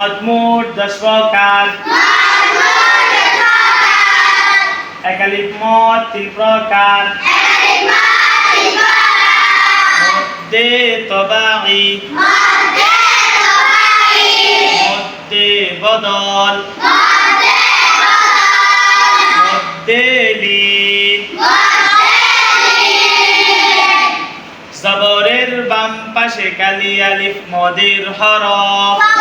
মজমুর দশ প্রকার একালিপ মত তিন প্রকার মধ্যে তবাই মধ্যে বদল মধ্যে লীন জবরের বাম পাশে কালি আলিফ মদের হরফ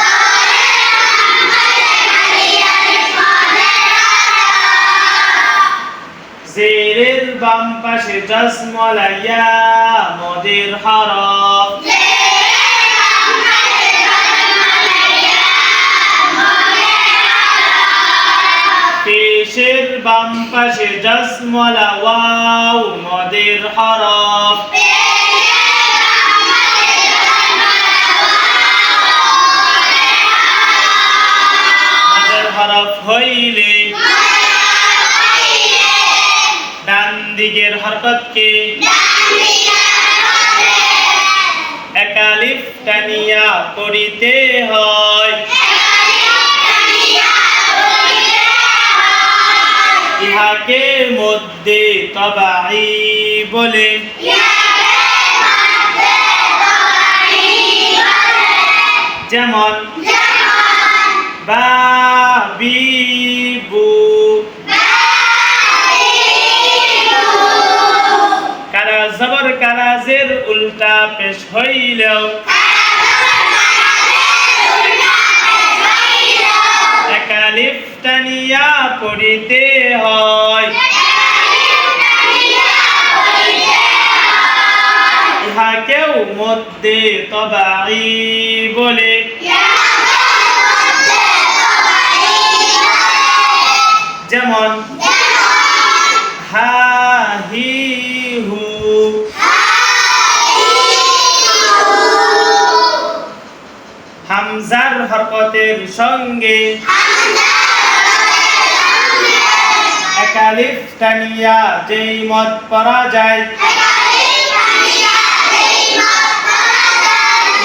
বাম পাশে জসমলাইয়া মদের হরফ। পেশের বাম পাশে জসমলা ওয়াও মদের হরফ। হরফ হইলে দিকের হরকতকে একালিফ টানিয়া করিতে হয়। ইহাকে মধ্যে তবাই বলে। যেমন বাবিবু হইলেও একালিফ টানিয়া পড়িতে হয়। ইহাকেও মধ্যে তবাই বলে। যেমন হি হু হামজার হরকতের সঙ্গে। একালিফ টানিয়া যেই মত পরা যায়।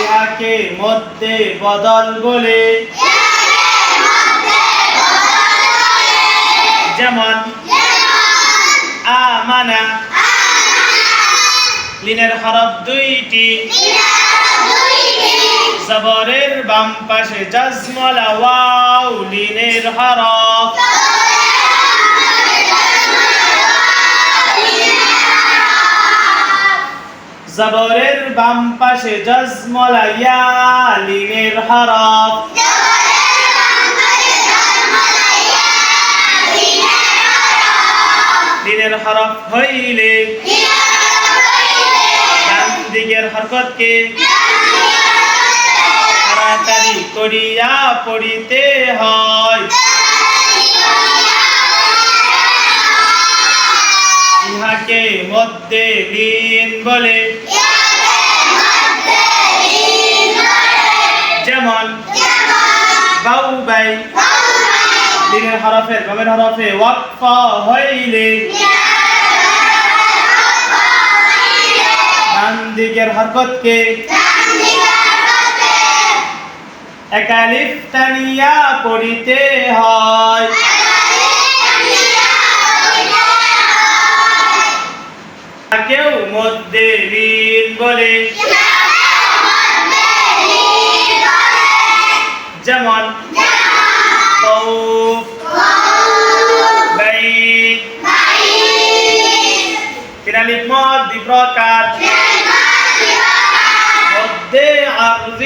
ইহাকে মধ্যে বদল বলে। যেমন, আমানা। লিনের হরফ দুইটি। জবরের বাম পাশে জজমলা ওয়াও লিনের হরফ। জবরের বাম পাশে জজমলা ইয়া লিনের হরফ। লিনের হরফ হইলে। ডান দিকের হরকতকে তাড়াতাড়ি করিয়া পড়িতে হয়। ইহাকে মধ্যে লীন বলে। যেমন বাউ বাই লিনের হরফে, গমের হরফে ওয়াকফ হইলে। দিকের হরকতকে একালিফ টানিয়া পড়িতে হয়। কেউ মধ্যে ঋণ বলে। যেমন তৌফ, বাইত, কিরালিফ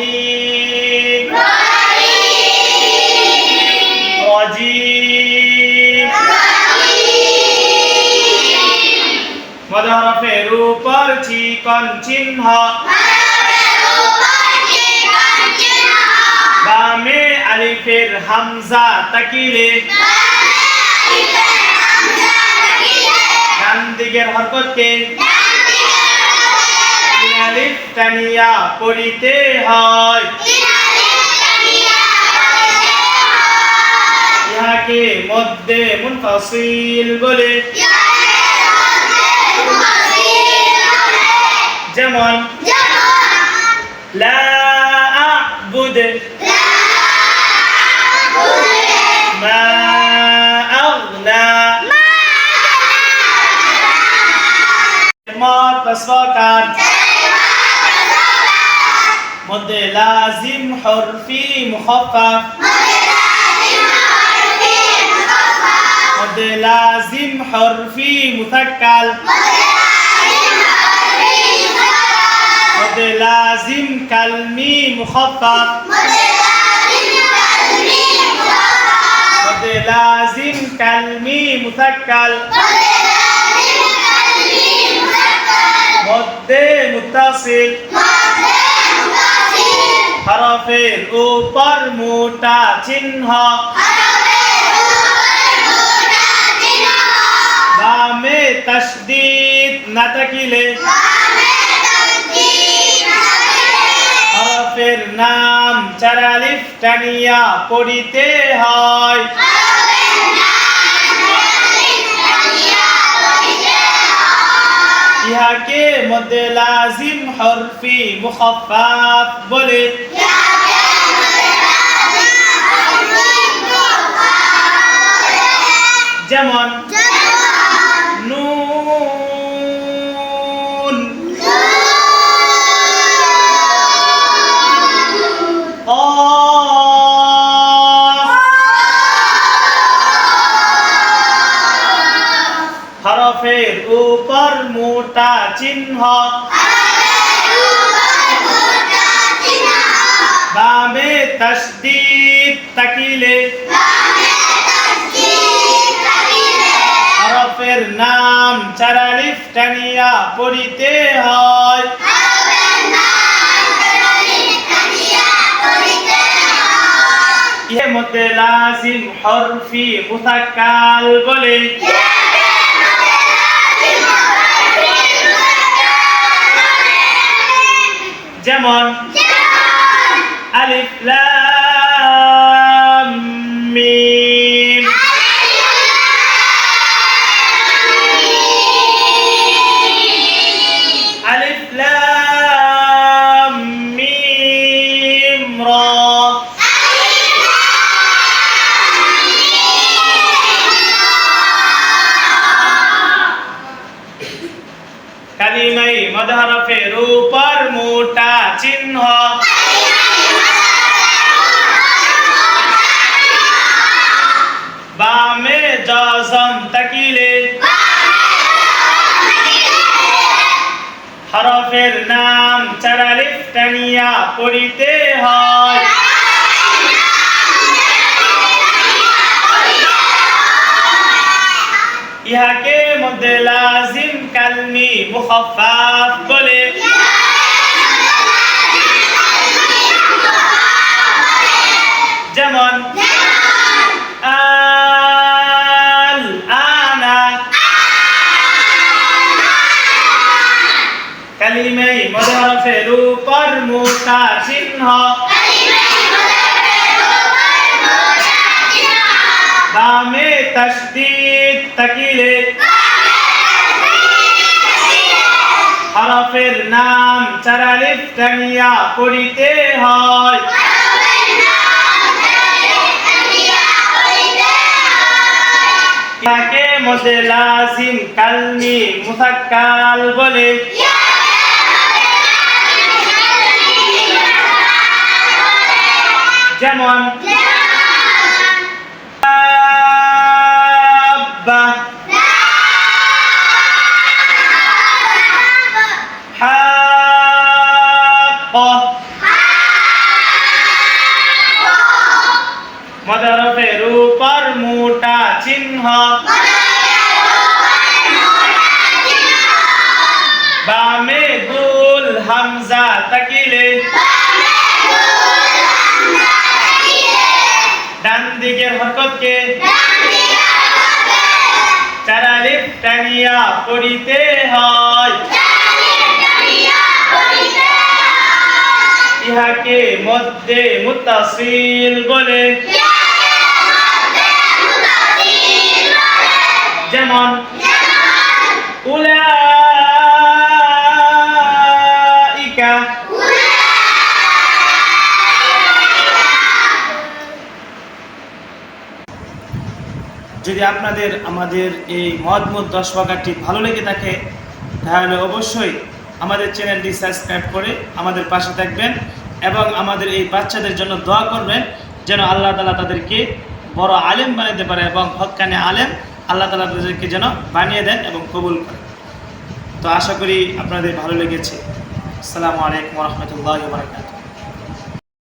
রহিম রাজিম মদ হরফের উপর চিকন চিহ্ন বামে আলিফের হামজা তাকিলে। ডান দিকের হরকতকে। আলিফ টানিয়া পড়িতে হয়। ইহাকে মধ্যে মুনফাসিল বলে। যেমন লা আ'বুদ। মা আগনা। মত তসবাকার মধ্যে লাজিম হরফি মুখাফফাফ মধ্যে লাজিম হরফি মুথাক্কাল মধ্যে লাজিম কালমি মুখাফফাফ মধ্যে লাজিম কালমি মুথাক্কাল মধ্যে মুত্তাসিল হরফের উপর মোটা চিহ্ন। বামে তসদিদ না থাকিলে হরফের নাম চারালিফ টানিয়া পড়িতে হয়। ইহাকে মধ্যে লাজিম হরফি মুখাফফাফ বলে। যেমন নুন। হরফের উপর মোটা চিহ্ন। বামে তসদিদ তাকিলে। নাম চারালিফ টানিয়া পড়িতে হয়। ইহে মধ্যে লাজিম হরফি মুতাক্কাল বলে যেমন আলিফ লাম হরফের নাম টানিয়া পড়িতে হয়। ইহাকে মধ্যে লাজিম কালমি মুখাফাফ বলে। কালিমাই মদহরফের উপর মোটা চিহ্ন। বামে তসদিদ তাকিলে। হরফের নাম চারালিফ টানিয়া পড়িতে হয়। ইহাকে মধ্যে লাজিম কালমি মুথাক্কাল বলে। যেমন মদরফের উপর মোটা চিহ্ন। বামে তাকিলে। দিকের হরকতকে। চারালিপ টানিয়া পড়িতে হয়। ইহাকে মধ্যে মুতাসিল বলে। যেমন যদি আপনাদের আমাদের এই মদ মদ দশ বাগানটি ভালো লেগে থাকে, তাহলে অবশ্যই আমাদের চ্যানেলটি সাবস্ক্রাইব করে আমাদের পাশে থাকবেন এবং আমাদের এই বাচ্চাদের জন্য দোয়া করবেন যেন আল্লাহ তালা তাদেরকে বড় আলেম বানাতে পারে এবং হকানে আলেম আল্লাহ তালা তাদেরকে যেন বানিয়ে দেন এবং কবুল করেন। তো আশা করি আপনাদের ভালো লেগেছে। আসসালামু আলাইকুম রহমতুল্লাহ বারকাত